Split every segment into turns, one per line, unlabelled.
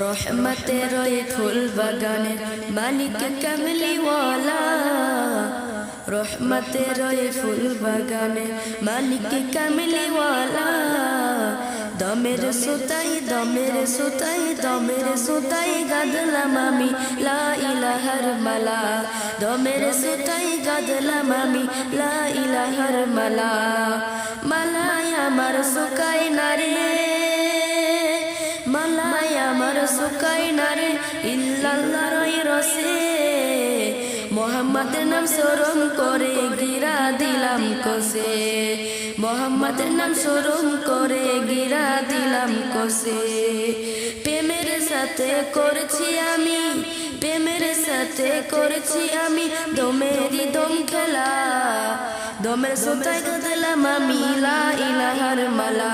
রহমতের রয়ে ফুল বাগানে মালিক কামলিওয়ালা রহমতের রয়ে ফুল বাগানে মালিক কামলিওয়ালা দমের সুতাই দমের সুতাই দমের সুতাই গাদলাম আমি লা ইলাহার মালা দমের সুতাই গাদলাম আমি লা ইলাহার মালা মালাই আমার সুকাই নারে আমার সুকাই নারে ইল্লাল্লাহর ওই রসে। মোহাম্মদের নাম স্মরণ করে গিরা দিলাম কসে। মোহাম্মদের নাম স্মরণ করে গিরা দিলাম কসে। প্রেমের সাথে করেছি আমি, প্রেমের সাথে করেছি আমি, দমেরই দম খেলা। দমের সুতাই গদলাম আমি, লা ইলাহার মালা।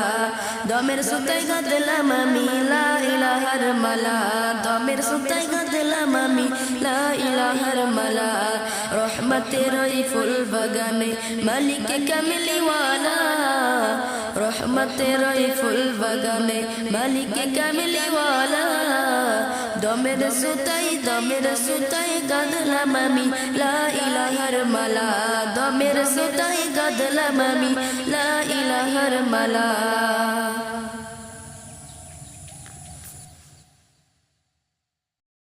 দমের সুতাই গদলাম আমি, লা ইলাহার মালা। দমের সুতাই গদলাম আমি, লা ইলাহার মালা। রহমতের ওই ফুল বাগানে মালিক কামলিওয়ালা। রহমতের ওই ফুল বাগানে মালিক কামলিওয়ালা। দমের সুতাই দমের সুতাই গাদলাম আমি, লা ইলাহার মালা। দমের সুতাই গাদলাম আমি, লা ইলাহার মালা।